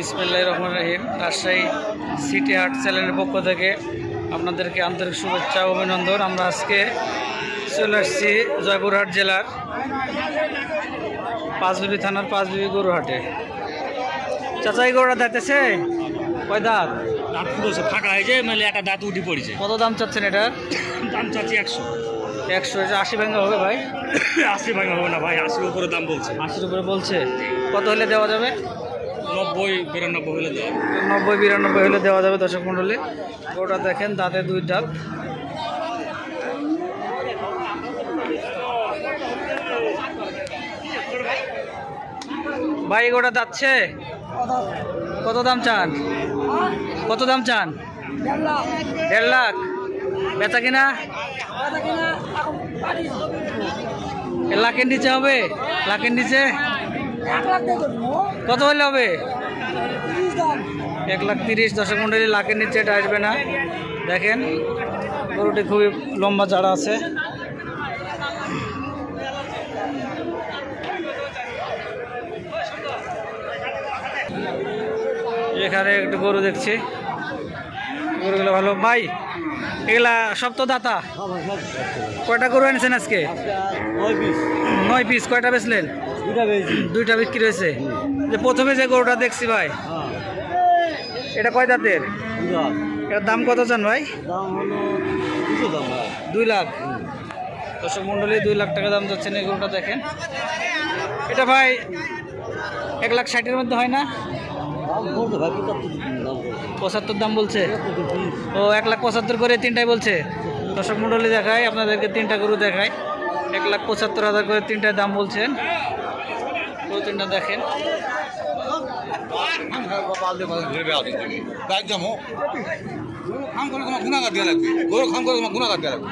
বিসমিল্লাহ রহমান রহিম। রাজশাহী সিটি হাট চ্যানেলের পক্ষ থেকে আপনাদেরকে আন্তরিক শুভেচ্ছা অভিনন্দন। আমরা আজকে চলে আসছি জয়পুরহাট জেলার পাঁচবিবি থানার পাঁচবিবি গরুহাটে। চাচাই গরুটা দেখতেছে কয় দাঁত? দাঁত ফুটেছে ফাটা হয়েছে মেলে একটা দাঁত উঠে পড়েছে কত দাম চাচ্ছেন এটা দাম চাচ্ছি একশো। একশো এটা আশি ভাঙা হবে ভাই? আশি ভাঙা হবে না ভাই আশির উপরে দাম বলছে। আশির উপরে বলছে। কত হলে দেওয়া যাবে? নব্বই, বিরানব্বই হলে দেয় নব্বই, বিরানব্বই দেওয়া যাবে দর্শক মণ্ডলী। ওটা দেখেন, দাঁতে দুই দাঁত ভাই গোটা যাচ্ছে? কত দাম চান? কত দাম চান? দেড় লাখ। বেচা কিনা? লাখের নিচে হবে? লাখের নিচে? কত হলে হবে? এক লাখ তিরিশ। দশক মন্ডলী লাখের নিচে এটা আসবে না। দেখেন গরুটি খুবই লম্বা চারা আছে। এখানে একটু গরু দেখছি। গরুগুলো ভালো। ভাই এগুলা সব তো দাতা? কয়টা গরু এনেছেন আজকে? নয় পিস। কয়টা বেচলেন? দুইটা বিক্রি হয়েছে। যে প্রথমে যে গরুটা দেখছি ভাই এটা কয় দাঁতের? এটার দাম কত চান ভাই? দুই লাখ। দর্শক মন্ডলী দুই লাখ টাকা দাম যাচ্ছেন এই গরুটা দেখেন। এটা ভাই এক লাখ ষাটের মধ্যে হয় না? পঁচাত্তর দাম বলছে। ও এক লাখ পঁচাত্তর করে তিনটাই বলছে। দর্শক মন্ডলী দেখায় আপনাদেরকে তিনটা গরু দেখায় এক লাখ পঁচাত্তর হাজার করে তিনটায় দাম বলছেন। গরু তিনটা দেখেন একদম খাম করে তোমার গুণাগার দেওয়া লাগবে। গরু খাম করে তোমার গুণাগার দেওয়া লাগবে।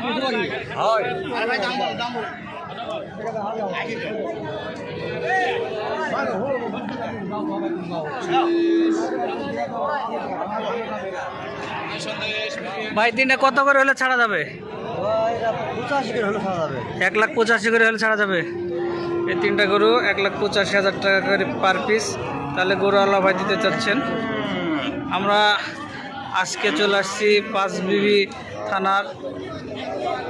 ভাই তিনটা কত করে হলে ছাড়া যাবে। এক লাখ পঁচাশি করে হলে ছাড়া যাবে। এই তিনটা গরু এক লাখ পঁচাশি হাজার টাকা করে পার পিস তাহলে গরু আল্লাহ ভাই দিতে চাচ্ছেন। আমরা আজকে চলে আসছি পাঁচ বিবি থানার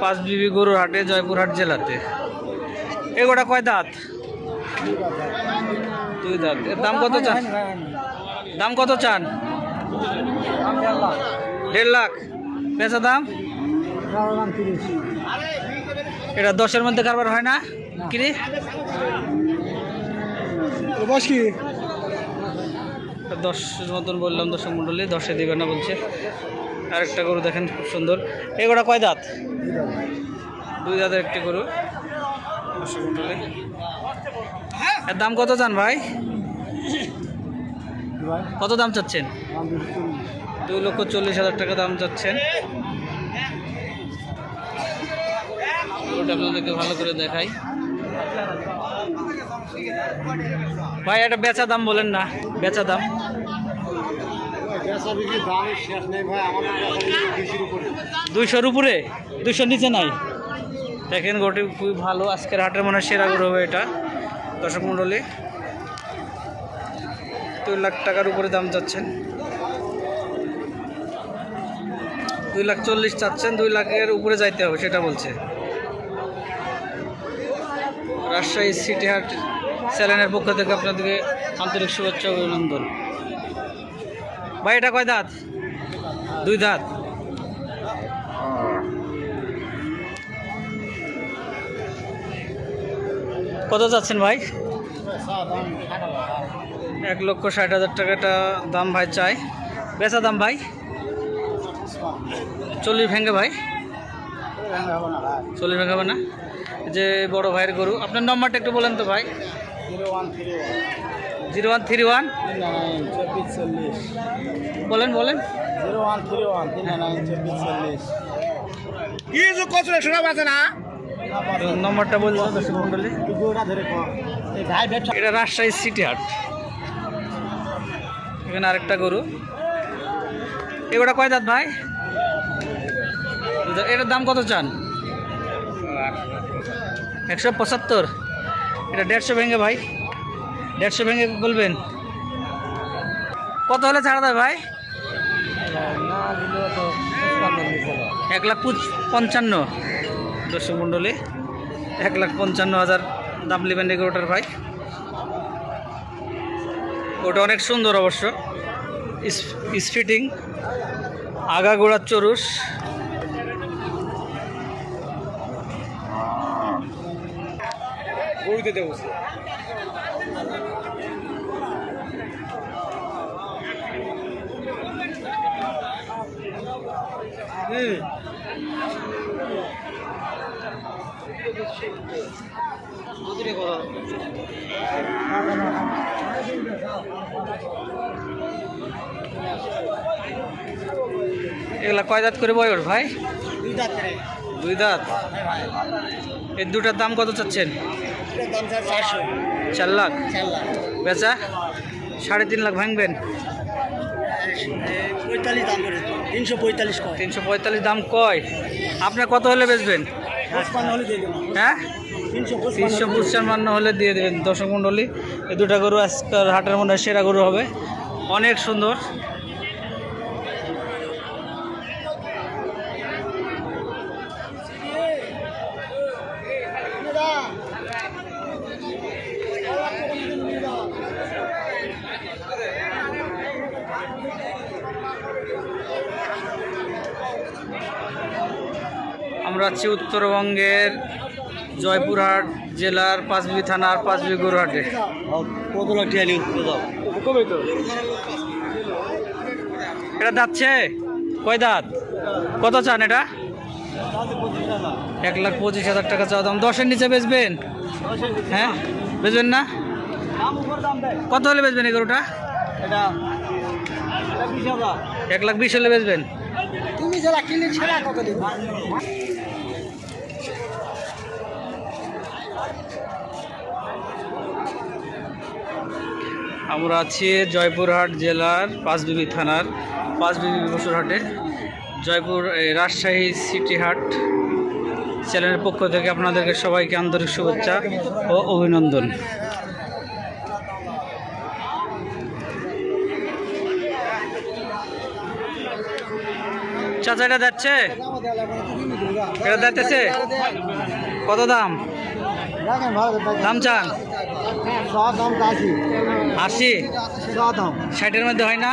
পাঁচ বিবি গরুর হাটে জয়পুরহাট জেলাতে। এগোটা কয় দাঁত? দুই দাঁত। এর দাম কত চান? দাম কত চান? দেড় লাখ। পেঁচা দাম? এটা দশের মধ্যে কারবার হয় না? কিরি? বস কি? দশের মতন বললাম দর্শক মণ্ডলী দশে দিবে না বলছে। আরেকটা গরু দেখেন খুব সুন্দর। এই গোটা কয় দাঁত? দুই দাঁতের একটি গরু। দর্শক মণ্ডলী। এর দাম কত চান ভাই? কত দাম চাচ্ছেন? দুই লক্ষ চল্লিশ হাজার টাকা দাম চাচ্ছেন। ওটা আপনাদেরকে ভালো করে দেখাই। ভাই একটা বেচা দাম বলেন না বেচা দাম। দুইশোর উপরে। দুইশোর নিচে নাই? দেখেন গোটি খুবই ভালো আজকের হাটের মনে হয় সেরা গরু হবে এটা। দর্শক মণ্ডলী দুই লাখ টাকার উপরে দাম চাচ্ছেন। দুই লাখ চল্লিশ চাচ্ছেন দুই লাখের উপরে যাইতে হবে সেটা বলছে। রাজশাহী সিটি হাট চ্যানেলের পক্ষ থেকে আপনাদেরকে আন্তরিক শুভেচ্ছা অভিনন্দন। ভাই, এটা কয় দাঁত? দুই দাঁত। কত যাচ্ছেন ভাই? এক লক্ষ ষাট হাজার টাকাটা দাম ভাই চাই। বেচা দাম ভাই? চল্লিশ ভেঙে ভাই। চল্লিশ ভেঙে হবে না? যে বড় ভাইয়ের গরু। আপনার নম্বরটা একটু বলেন তো ভাই। Zero one three one. বলেন বলেন। যে কচরে শোনা পাচ্ছে না? নম্বরটা বলব দর্শক মন্ডলী এটা রাজশাহী সিটি হাট। এখানে আরেকটা গরু। এগুলা কয় দাঁত ভাই? এটার দাম কত চান? একশো পঁচাত্তর। এটা দেড়শো ভেঙে ভাই। দেড়শো ভেঙে বলবেন। কত হলে ছাড়া দেয় ভাই? এক লাখ পঞ্চান্ন। দর্শক মণ্ডলী, এক লাখ পঞ্চান্ন হাজার দাম নেবেন এগারোটার ভাই। ওটা অনেক সুন্দর অবশ্য। স্ফিটিং আগাগোড়ার চরুষ গরুতে দেবো। এগুলা কয় দাঁত করে বয়স ভাই? দুই দাঁত এর দুটার দাম কত চাচ্ছেন? চার লাখ। বেচা? সাড়ে তিন লাখ ভাঙবেন? তিনশো পঁয়তাল্লিশ তিনশো পঁয়তাল্লিশ দাম কয়? আপনার কত হলে বেচবেন? হ্যাঁ? তিনশো পঁচান্ন হলে দিয়ে দেবেন দর্শক মণ্ডলী। এই দুটা গরু আজকাল হাটের মধ্যে সেরা গরু হবে। অনেক সুন্দর। আমরা আছি উত্তরবঙ্গের জয়পুরহাট জেলার পাঁচবি থানার পাঁচবি গরুহাটে। এটা যাচ্ছে কয় দাঁত? কত চান এটা? এক লাখ পঁচিশ হাজার টাকা চাওয়া দাম। দশের নিচে বেচবেন? হ্যাঁ? বেচবেন না? কত হলে বেচবেন এই গরুটা? এটা এটা বিশ হাজার। এক লাখ বিশ হলে বেচবেন? কিনে কত দেবো? আমরা আছি জয়পুরহাট জেলার পাঁচবিবি থানার, পাঁচবিবি বসুরহাটে। জয়পুর রাজশাহী সিটি হাট চ্যানেলের পক্ষ থেকে আপনাদেরকে সবাইকে আন্তরিক শুভেচ্ছা ও অভিনন্দন। চাচা এটা যাচ্ছে? এটা যাচ্ছে কত দাম? দাম চান? আশি? ষাটের মধ্যে হয় না?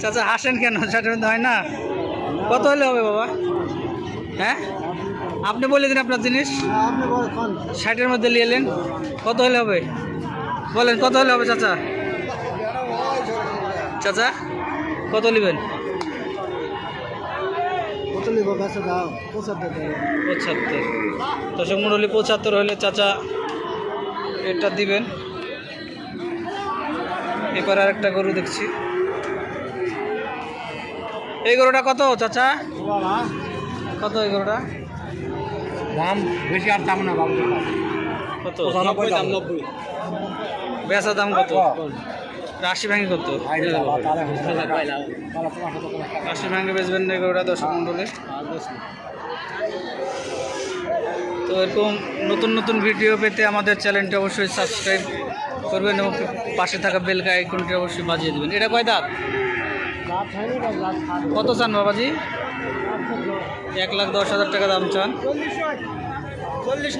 চাচা হাসেন কেন? ষাটের মধ্যে হয় না? কত হলে হবে বাবা? হ্যাঁ? আপনি বলে দিন আপনার জিনিস। ষাটের মধ্যে নিয়ে এলেন কত হলে হবে? বলেন, কত হলে হবে চাচা? চাচা, কত নেবেন? পঁচাত্তর দশক মন্ডলী পঁচাত্তর হলে চাচা এটা দিবেন। এবার আর একটা গরু দেখছি। এই গরুটা কত চাচা? কত এই গরুটা? দাম বেশি আর দাম না বাবু। কত? বেচা দাম। কত? রাশি ভাঙে কত? রাশি ভাঙে বেচবেন গরুটা দর্শক মন্ডলী তো এরকম নতুন নতুন ভিডিও পেতে আমাদের চ্যানেলটি অবশ্যই সাবস্ক্রাইব করবেন এবং পাশে থাকা বেলকা আইকনটি অবশ্যই বাজিয়ে দেবেন। এটা কয় দাঁত? কত চান বাবাজি? এক লাখ দশ হাজার টাকা দাম চান। চল্লিশ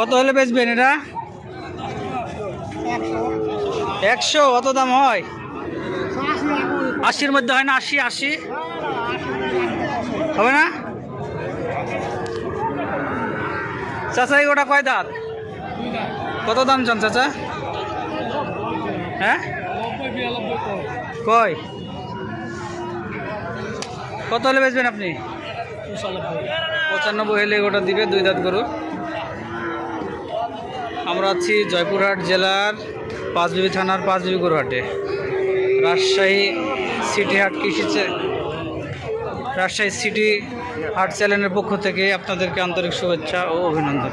কত হলে বেচবেন এটা? একশো? অত দাম হয়? আশির মধ্যে হয় না, আশি আশি? হবে না? চাচা ওটা কয় দাঁত? কত দাম চান চাচা? হ্যাঁ? কয়? কত হলে বেচবেন আপনি? পঁচানব্বই হলে ওটা দিবে, দুই দাঁত গরু আমরা আছি জয়পুরহাট জেলার পাঁচবিবি থানার পাঁচবিবি গরুহাটে। রাজশাহী সিটি হাট কৃষি রাজশাহী সিটি হাট চ্যানেলের পক্ষ থেকে আপনাদেরকে আন্তরিক শুভেচ্ছা ও অভিনন্দন।